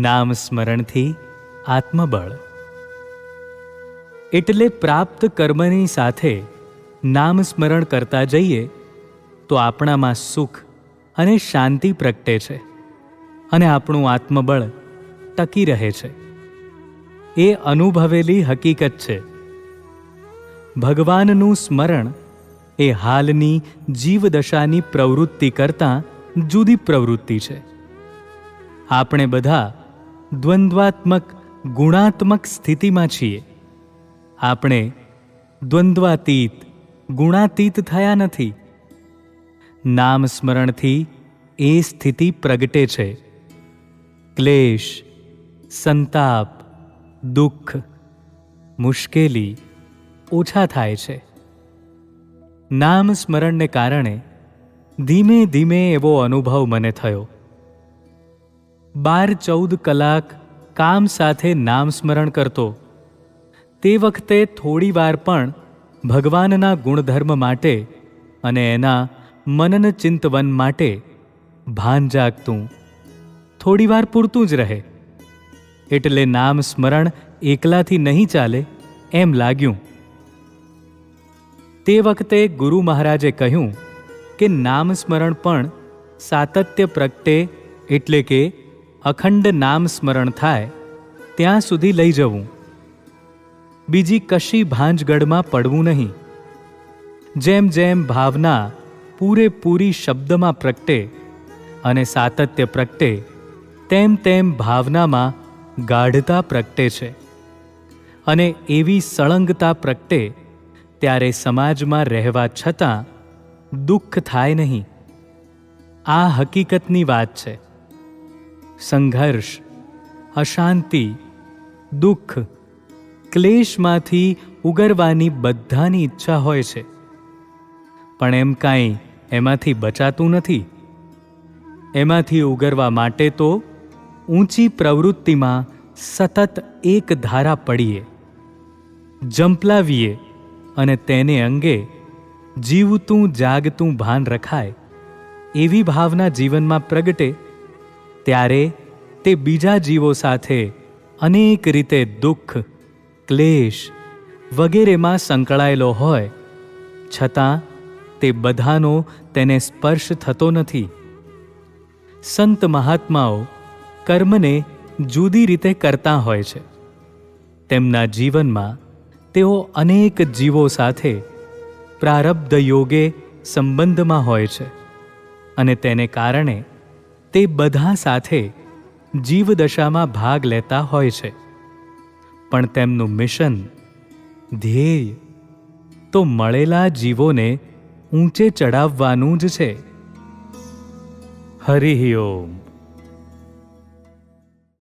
નામ સ્મરણથી આત્મબળ. એટલે પ્રાપ્ત કર્મની સાથે નામ સ્મરણ કરતા જઈએ, તો આપણામાં સુખ અને શાંતિ પ્રગટે છે અને આપણું આત્મબળ ટકી રહે છે. એ અનુભવેલી હકીકત છે. ભગવાનનું સ્મરણ એ હાલની જીવદશાની પ્રવૃત્તિ કરતાં જુદી પ્રવૃત્તિ છે. આપણે બધા દ્વંદ્વાત્મક, ગુણાત્મક સ્થિતિમાં છીએ. આપણે દ્વંદ્વાતીત, ગુણાતીત થયા નથી. નામ સ્મરણથી એ સ્થિતિ પ્રગટે છે. ક્લેશ, સંતાપ, દુઃખ, મુશ્કેલી ઓછા થાય છે. નામ સ્મરણને કારણે ધીમે ધીમે એવો અનુભવ મને થયો. બાર ચૌદ કલાક કામ સાથે નામ સ્મરણ કરતો. તે વખતે થોડીવાર પણ ભગવાનના ગુણધર્મ માટે અને એના મનન ચિંતવન માટે ભાન જાગતું. થોડીવાર પૂરતું જ રહે. એટલે નામ સ્મરણ એકલાથી નહીં ચાલે એમ લાગ્યું. તે વખતે ગુરુ મહારાજે કહ્યું કે નામ સ્મરણ પણ સાતત્ય પ્રગટે એટલે કે અખંડ નામ સ્મરણ થાય, ત્યાં સુધી લઈ જવું. બીજી કશી ભાંજગઢમાં પડવું નહીં. જેમ જેમ ભાવના પૂરેપૂરી શબ્દમાં પ્રગટે અને સાતત્ય પ્રગટે, તેમ તેમ ભાવનામાં ગાઢતા પ્રગટે છે. અને એવી સળંગતા પ્રગટે, ત્યારે સમાજમાં રહેવા છતાં દુઃખ થાય નહીં. આ હકીકતની વાત છે. સંઘર્ષ, અશાંતિ, દુઃખ, ક્લેશમાંથી ઉગરવાની બધાની ઈચ્છા હોય છે. પણ એમ કાંઈ એમાંથી બચાતું નથી. એમાંથી ઉગરવા માટે તો ઊંચી પ્રવૃત્તિમાં સતત એક ધારા પડીએ. જંપલાવીએ અને તેને અંગે જીવતું, જાગતું ભાન રખાય. એવી ભાવના જીવનમાં પ્રગટે ત્યારે તે બીજા જીવો સાથે અનેક રીતે દુઃખ, ક્લેશ વગેરેમાં સંકળાયેલો હોય. છતાં તે બધાનો તેને સ્પર્શ થતો નથી. સંત મહાત્માઓ કર્મને જુદી રીતે કરતા હોય છે. તેમના જીવનમાં તેઓ અનેક જીવો સાથે પ્રારબ્ધ યોગે સંબંધમાં હોય છે અને તેને કારણે તે બધા સાથે જીવદશામાં ભાગ લેતા હોય છે. પણ તેમનું મિશન, ધ્યેય તો મળેલા જીવોને ઊંચે ચડાવવાનું જ છે. હરિ ઓમ.